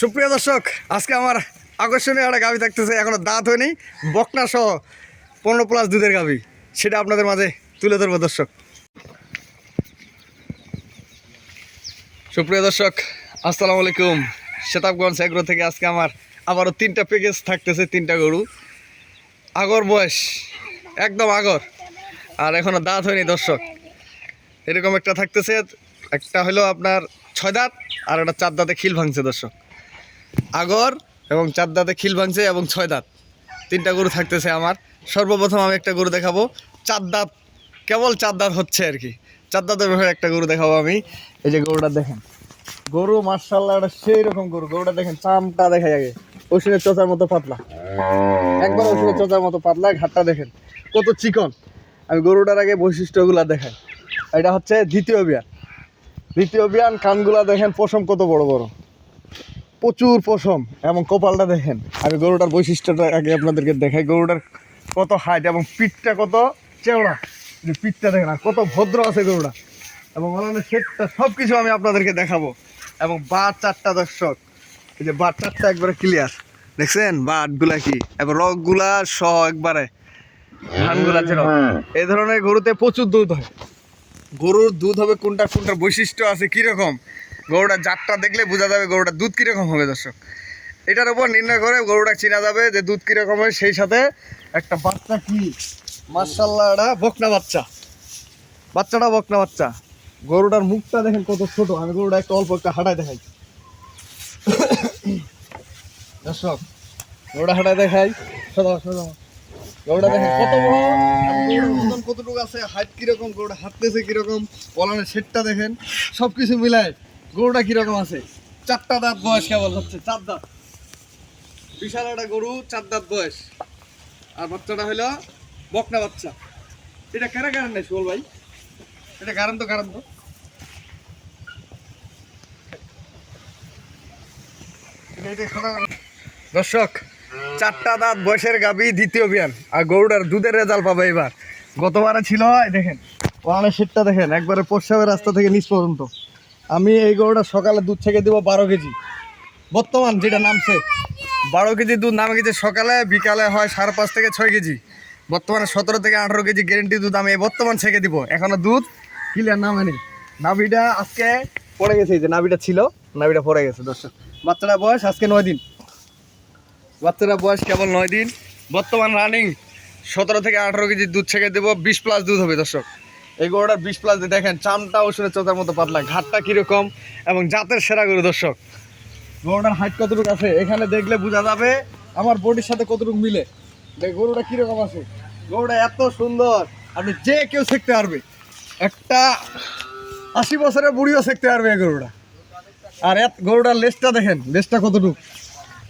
সুপ্রিয় দর্শক, আজকে আমার আকর্ষণীয় একটা গাভি থাকতেছে, এখনও দাঁত হয়নি, বকনা সহ পনেরো প্লাস দুধের গাভি সেটা আপনাদের মাঝে তুলে ধরবো দর্শক। সুপ্রিয় দর্শক, আসসালামু আলাইকুম। শেতাবগঞ্জ এগ্রো থেকে আজকে আমার আবারও তিনটা প্যাকেজ থাকতেছে, তিনটা গরু। আগর বয়স, একদম আগর, আর এখনও দাঁত হয়নি দর্শক। এরকম একটা থাকতেছে, একটা হলো আপনার ছয় দাঁত, আর একটা চার দাঁতে খিল ভাঙছে দর্শক। আগর এবং চার দাঁতে খিল ভাঙছে এবং ছয় দাঁত। তিনটা গরু থাকতেছে আমার। সর্বপ্রথম আমি একটা গরু দেখাবো। চার দাঁত, কেবল চার দাঁত হচ্ছে আর কি। চার দাঁতের ব্যাপারে একটা গরু দেখাবো আমি। এই যে গরুটা দেখেন। গরু মার্শাল্লাহ সেই রকম গরু। গরুটা দেখেন, চামটা দেখা যায় ওষুধের চোচার মতো পাতলা। একবার ওষুধের চোচার মতো পাতলা ঘাটটা দেখেন, কত চিকন। আমি গরুটার আগে বৈশিষ্ট্যগুলা দেখাই। এটা হচ্ছে দ্বিতীয় বিয়ান দ্বিতীয় বিয়ান কানগুলা দেখেন, পশম কত বড় বড়। প্রচুর পশম এবং কপালটা দেখেন। আমি গরুটার বৈশিষ্ট্যটা আগে আপনাদেরকে দেখাই। গরুটার কত হাইট এবং পিঠটা কত চেওড়া। যে পিঠটা দেখেন আর কত ভদ্র আছে গরুটা। এবং অন্যান্য সেটটা সব কিছু আমি আপনাদেরকে দেখাবো। এবং বার চারটা দর্শক। এই যে বার চারটা একবারে ক্লিয়ার দেখছেন? বাটগুলা কি? এবার রগগুলা সহ একবারে ধানগুলা যেরকম এই ধরনের গরুতে প্রচুর দুধ হয়। গরুর দুধ হবে কোনটা কোনটার বৈশিষ্ট্য আছে কীরকম? গরুটার জাতটা দেখলে বোঝা যাবে গরুটার দুধ কীরকম হবে, দর্শক। এটার উপর নির্ণয় করে গরুটা চেনা যাবে যে দুধ কীরকম হয়, সেই সাথে একটা বাচ্চা কি? মার্শাল্লাহ এটা বকনা বাচ্চা। বাচ্চাটা বকনা বাচ্চা। গরুটার মুখটা দেখেন কত ছোট। আমি গরুটা একটা অল্প একটা হাঁটায় দেখাই। দর্শক, গরুটা হাঁটায় দেখাই। সদা সদা গরুটা দেখেন কত কতটুকু আছে হাইট কীরকম, গরুটা হাঁটতেছে কীরকম পলানের সেটটা দেখেন। সব কিছু মিলায় গরুটা কীরকম আছে? চারটা দাঁত বয়স কেবল হচ্ছে, চার দাঁত। বিশাল একটা গরু, চার দাঁত বয়স। আর বাচ্চাটা হলো বকনা বাচ্চা। এটা কেনা কারণ নেই সুবল ভাই? এটা কারণ তো কারণ তো। দর্শক, চারটা দাঁত বয়সের গাবি দ্বিতীয় বিয়ান। আর গরুটার দুধের রেজাল্ট পাবে এবার। গতবারে ছিল দেখেন ওখানে শীতটা দেখেন, একবারে প্রস্রাবের রাস্তা থেকে নিচ পর্যন্ত। আমি এই গরুটা সকালে দুধ থেকে দেবো বারো কেজি। বর্তমান যেটা নামছে, বারো কেজি দুধ নামে গেছে সকালে, বিকালে হয় সাড়ে পাঁচ থেকে ছয় কেজি। বর্তমানে সতেরো থেকে আঠারো কেজি গ্যারেন্টি দুধ আমি বর্তমান ছেঁকে দিব। এখনও দুধ ক্লিয়ার নামে নেই নাভিটা আজকে পড়ে গেছে যে নাভিটা ছিল, নাভিটা পড়ে গেছে, দর্শক। বাচ্চাটা বয়স আজকে নয় দিন। বাচ্চারা বয়স কেবল নয় দিন। বর্তমান রানিং সতেরো থেকে আঠারো কেজি দুধ ছেঁকে দেবো, বিশ প্লাস দুধ হবে, দর্শক। এই গরুটার বিশ প্লাস দিয়ে দেখেন চামটা ওষুধের চোতার মতো পাতলা, ঘাটটা কীরকম এবং জাতের সেরা গরু দর্শক। গরুটার হাইট কতটুকু আছে? এখানে দেখলে বোঝা যাবে আমার বডির সাথে কতটুকু মিলে। গরুটা কীরকম আছে? গরুটা এত সুন্দর, আপনি যে কেউ শিখতে পারবে। একটা আশি বছরের বুড়িও শিখতে পারবে এই গরুটা। আর এত, গরুটার লেজটা দেখেন, লেজটা কতটুকু?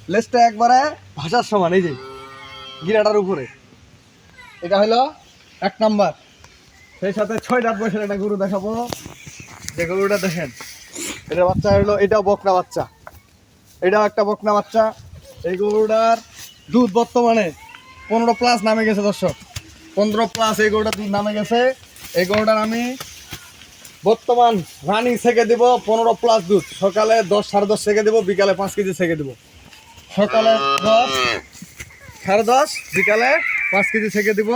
লেজটা একবারে ভাষার সমান, এই যে, গিরাটার উপরে। এটা হলো এক নাম্বার। সেই সাথে ছয় দাঁত বয়সের একটা গরু দেখাবো। যে গরুটা দেখেন, এটা বাচ্চা হলো, এটাও বকনা বাচ্চা। এটাও একটা বকনা বাচ্চা। এই গরুটার দুধ বর্তমানে পনেরো প্লাস নামে গেছে, দর্শক। পনেরো প্লাস এই গরুটার দুধ নামে গেছে। এই গরুটার আমি বর্তমান রানিং থেকে দিব পনেরো প্লাস দুধ। সকালে দশ, সাড়ে দশ থেকে দেবো, বিকালে পাঁচ কেজি থেকে দেবো। সকালে দশ, সাড়ে দশ, বিকালে পাঁচ কেজি থেকে দিব।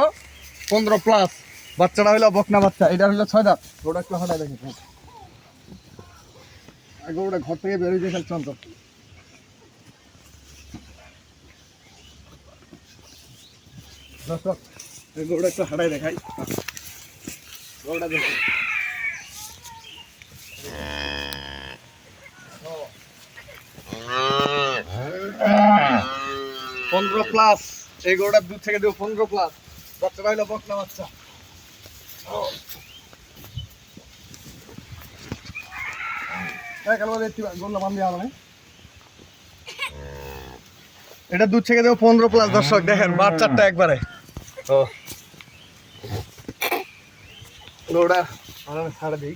পনেরো প্লাস বাচ্চাটা হইল বকনা বাচ্চা, এটা হইল ছয় দাঁত। গরুটা একটু হঠাৎ দেখে গরুটা ঘর থেকে বেরোয় যে খেলছেন তো। গরুটা একটু হাঁটাই দেখাই। পনেরো প্লাস এই গরুটার দুধ থেকে দেবো পনেরো প্লাস বাচ্চাটা হইল বকনা বাচ্চা। এটা দুধ থেকে দেবো পনেরো প্লাস দর্শক দেখেন বাচ্চারটা একবারে। ওটা সাড়ে দিই।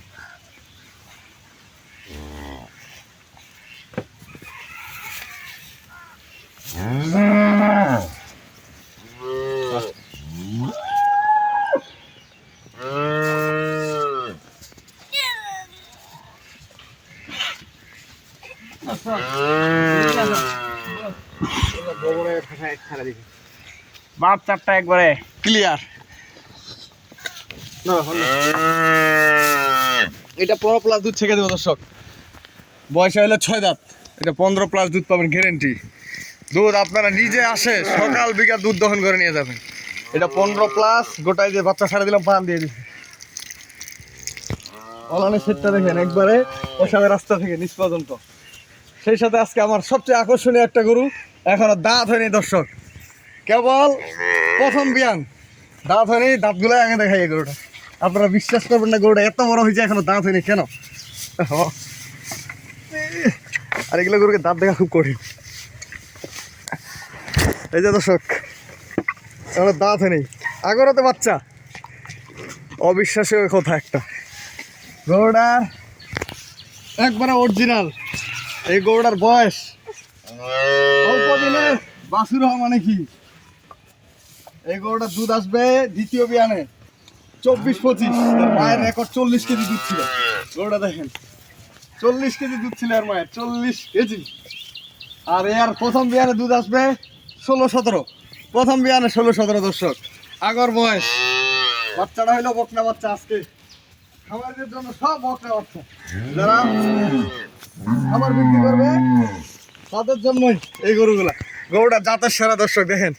বাপ চারটা একবারে। ক্লিয়ার এটা পনেরো প্লাস দুধ ছেঁকে দেবো, দর্শক। বয়স হলো ছয় দাঁত। এটা পনেরো প্লাস দুধ পাবেন গ্যারেন্টি দুধ আপনারা নিজে আসে, সকাল বিকাল দুধ দহন করে নিয়ে যাবেন। এটা পনেরো প্লাস গোটায় যে বাচ্চা ছাড়া দিলাম, পান দিয়ে দিচ্ছি অলানের সেটটা দেখেন, একবারে ওসামে রাস্তা থেকে নিচ পর্যন্ত। সেই সাথে আজকে আমার সবচেয়ে আকর্ষণীয় একটা গরু, এখনও দাঁত হয়নি, দর্শক। কেবল প্রথম বিয়ান। দাঁত হয়নি দাঁতগুলো আগে দেখাই গরুটা। আপনারা বিশ্বাস করবেন না, গরুটা এত বড় হয়েছে, এখনও দাঁত হয়নি, কেন। আর এগুলো গরুকে দাঁত দেখা খুব কঠিন। এই যে দর্শক দাঁত হয়নি। আগরতে বাচ্চা। অবিশ্বাসীয় কথা একটা। গরুটা একবারে অরিজিনাল এই গরুটার বয়স বাছুর হওয়া মানে কি? এই গরুটার দুধ আসবে, দ্বিতীয় বিয়ানে। চব্বিশ পঁচিশ। মায়ের রেকর্ড চল্লিশ কেজি দুধ ছিল। গরুটা দেখেন। চল্লিশ কেজি দুধ ছিল আর মায়ের, চল্লিশ কেজি। আর এর প্রথম বিয়ানে দুধ আসবে ষোলো সতেরো। প্রথম বিয়ানে ষোলো সতেরো দর্শক। আগর বয়স। বাচ্চাটা হইল বকনা বাচ্চা আজকে। খাবারের জন্য সব বকনা বাচ্চা। যারা খাবার বিক্রি করবে, তাদের জন্যই এই গরুগুলা। গরুটা জাতের সেরা দর্শক, দেখেন।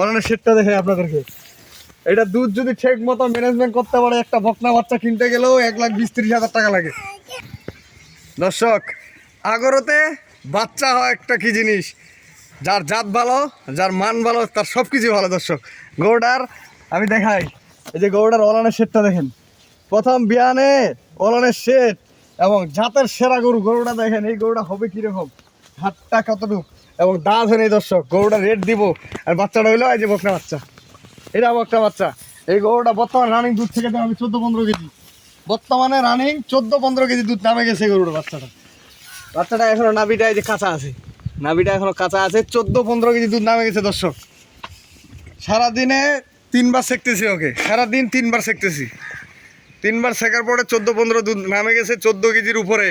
অনেক সেটটা দেখে আপনাদেরকে। এটা দুধ যদি ঠিক মতো ম্যানেজমেন্ট করতে পারে, একটা বকনা বাচ্চা কিনতে গেলেও এক লাখ বিশ ত্রিশ হাজার টাকা লাগে। দর্শক, আগরতে বাচ্চা হয় একটা কি জিনিস? যার জাত ভালো, যার মান ভালো, তার সব কিছু ভালো দর্শক। গৌড়ার আমি দেখাই। এই যে গৌড়ার অলানের শেটটা দেখেন। প্রথম বিয়ানে অলানের শেট এবং জাতের সেরা গরু। গরুটা দেখেন, এই গরুটা হবে কীরকম? হাতটা কতটুকু? এবং দাঁত হয়নি দর্শক, গরুটা রেট দিব। আর বাচ্চাটা হইল এই যে বকনা বাচ্চা। এটা বকনা বাচ্চা। এই গরুটা বর্তমানে রানিং দুধ থেকে আমি চোদ্দ পনেরো কেজি। বর্তমানে রানিং চোদ্দ পনেরো কেজি দুধ নামে গেছে গরুটা বাচ্চাটা। বাচ্চাটা এখনও নাবিটা এই যে কাঁচা আছে। নাবিটা এখনও কাঁচা আছে, চোদ্দ পনেরো কেজি দুধ নামে গেছে দর্শক। সারাদিনে তিনবার সেকতেছি ওকে। সারাদিন তিনবার সেকতেছি তিনবার শেখার পরে চোদ্দ পনেরো দুধ নামে গেছে চোদ্দ কেজির উপরে।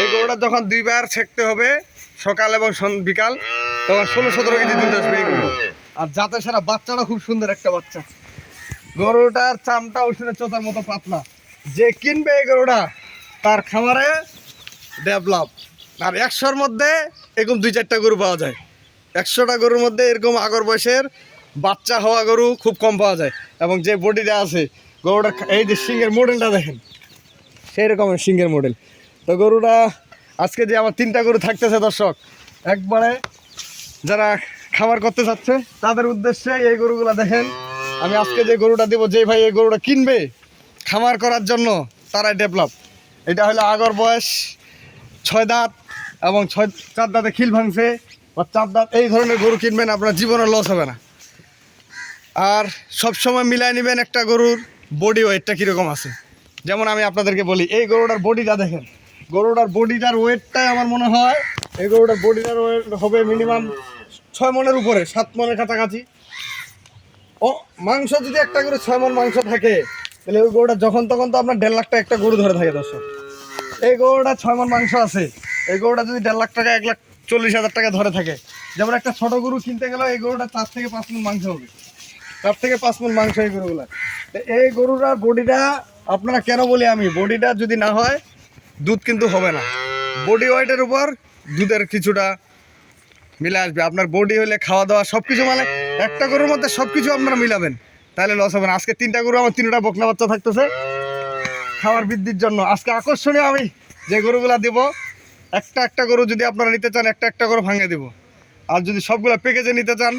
এই গরুটা যখন দুইবার ছেঁকতে হবে সকাল এবং বিকাল তখন ষোলো, সতেরো কেজি দুধ আসবে আর যাতে সারা বাচ্চাটা খুব সুন্দর একটা বাচ্চা। গরুটার চামটা উঠে চোতার মতো পাতলা। যে কিনবে এই গরুটা, তার খামারে ডেভেলপ। আর একশোর মধ্যে এরকম দুই চারটা গরু পাওয়া যায়। একশোটা গরুর মধ্যে এরকম আগর বয়সের বাচ্চা হওয়া গরু খুব কম পাওয়া যায়। এবং যে বডিটা আছে, গরুটার খা- এই যে সিংয়ের মডেলটা দেখেন সেই রকমের সিংহের মডেল তো গরুটা আজকে যে আমার তিনটা গরু থাকতেছে, দর্শক, একবারে যারা খাবার করতে চাচ্ছে, তাদের উদ্দেশ্যে এই গরুগুলো দেখেন। আমি আজকে যে গরুটা দেবো, যে ভাই এই গরুটা কিনবে খামার করার জন্য, তারাই ডেভেলপ। এটা হলো আগর বয়স, ছয় দাঁত এবং ছয়, চার দাঁতে খিল ভাঙছে বা চার দাঁত এই ধরনের গরু কিনবেন, আপনার জীবনে লস হবে না। আর সব সময় মিলাই নেবেন একটা গরুর বডি ওয়েটটা কীরকম আছে। যেমন আমি আপনাদেরকে বলি, এই গরুটার বডিটা দেখেন। গরুটার বডিটার ওয়েটটাই আমার মনে হয় এই গরুটার বডিটার ওয়েট হবে মিনিমাম ছয় মনের উপরে, সাত মনের কাছাকাছি। ও, মাংস যদি একটা গরু ছয় মন মাংস থাকে, তাহলে ওই গরুটা যখন তখন তো আপনার দেড় লাখ টাকা একটা গরু ধরে থাকে দর্শক। এই গরুটা ছয় মন মাংস আছে, এই গরুটা যদি দেড় লাখ টাকা, এক লাখ চল্লিশ হাজার টাকা ধরে থাকে, যেমন একটা ছোট গরু কিনতে গেলেও এই গরুটা চার থেকে পাঁচ মন মাংস হবে। চার থেকে পাঁচ মন মাংস এই গরুগুলা এই গরুটার বডিটা আপনারা কেন বলি আমি? বডিটা যদি না হয় দুধ কিন্তু হবে না। বডি ওয়েটের উপর দুধের কিছুটা মিলে আসবে। আপনার বডি হলে খাওয়া দাওয়া সব কিছু মানে একটা গরুর মধ্যে সব কিছু আপনারা মিলাবেন। তাহলে লস হবে না। আজকে তিনটা গরু, আমার তিনটা বকনা বাচ্চা থাকতেছে। খাওয়ার বৃদ্ধির জন্য আজকে আকর্ষণীয় আমি যে গরুগুলা দিব, একটা একটা গরু যদি আপনারা নিতে চান, একটা একটা গরু ভাঙে দিব। আর যদি সবগুলো প্যাকেজে নিতে চান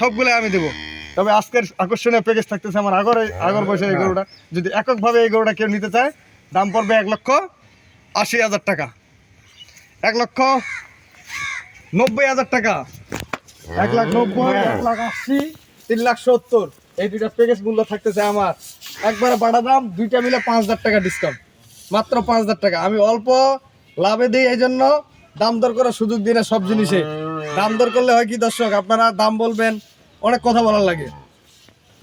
সবগুলো আমি দেবো। তবে আজকের আকর্ষণীয় প্যাকেজ থাকতেছে আমার আগর আগর বয়সের এই গরুটা। যদি এককভাবে এই গরুটা কেউ নিতে চায়, দাম পড়বে এক লক্ষ আশি হাজার টাকা। এক লক্ষ নব্বই হাজার টাকা। এক লাখ নব্বই, এক লাখ আশি, তিন লাখ সত্তর। এই দুইটা প্যাকেজ মূল্য থাকতেছে আমার। একবারে বাড়া দাম, দুইটা মিলে পাঁচ হাজার টাকা ডিসকাউন্ট মাত্র পাঁচ হাজার টাকা। আমি অল্প লাভে দিই এই জন্য দাম দর করার সুযোগ দিই না সব জিনিসে। দাম দর করলে হয় কি দর্শক? আপনারা দাম বলবেন, অনেক কথা বলার লাগে।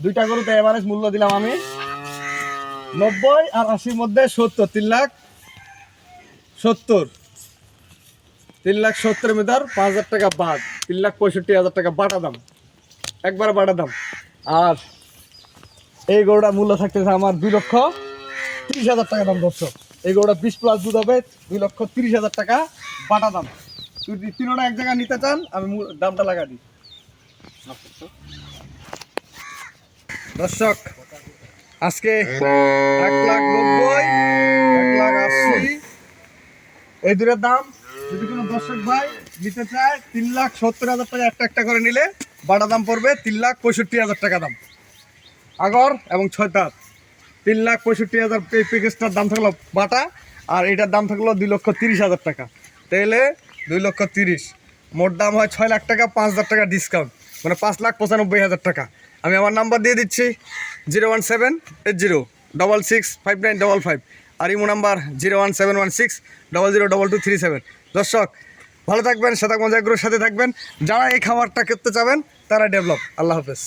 দুইটা গরুতে এভারেজ মূল্য দিলাম আমি। নব্বই আর আশির মধ্যে সত্তর, তিন লাখ সত্তর। তিন লাখ সত্তর মিটার পাঁচ হাজার টাকা বাদ। তিন লাখ পঁয়ষট্টি হাজার টাকা বাটা দাম। একবার বাটা দাম। আর এই গরুটা মূল্য থাকতেছে আমার দুই লক্ষ তিরিশ হাজার টাকা দাম, দর্শক। এই গরুটা বিশ প্লাস দুধ হবে, দুই লক্ষ তিরিশ হাজার টাকা বাটা দাম। যদি তিনোটা এক জায়গায় নিতে চান, আমি দামটা লাগা দিই। দর্শক, আজকে এক লাখ নব্বই, এক লাখ আশি এই দুটোর দাম, যদি কোনো দর্শক ভাই নিতে চায়, তিন লাখ সত্তর হাজার টাকা একটা একটা করে নিলে বাটা দাম পড়বে তিন লাখ পঁয়ষট্টি হাজার টাকা দাম। আগর এবং ছয় তার তিন লাখ পঁয়ষট্টি হাজার প্যাকেজটার দাম থাকল বাটা, আর এটার দাম থাকল দুই লক্ষ তিরিশ হাজার টাকা। তাহলে দুই লক্ষ তিরিশ, মোট দাম হয় ছয় লাখ টাকা, পাঁচ হাজার টাকা ডিসকাউন্ট মানে পাঁচ লাখ পঁচানব্বই হাজার টাকা। আমি আমার নাম্বার দিয়ে দিচ্ছি, zero one seven eight zero double six five nine double five আর imo number zero one seven one six double zero double two three seven. দর্শক, ভালো থাকবেন সাদা মজাগুলোর সাথে থাকবেন। যারা এই খাবারটা করতে চাবেন, তারা ডেভেলপ। আল্লাহ হাফেজ।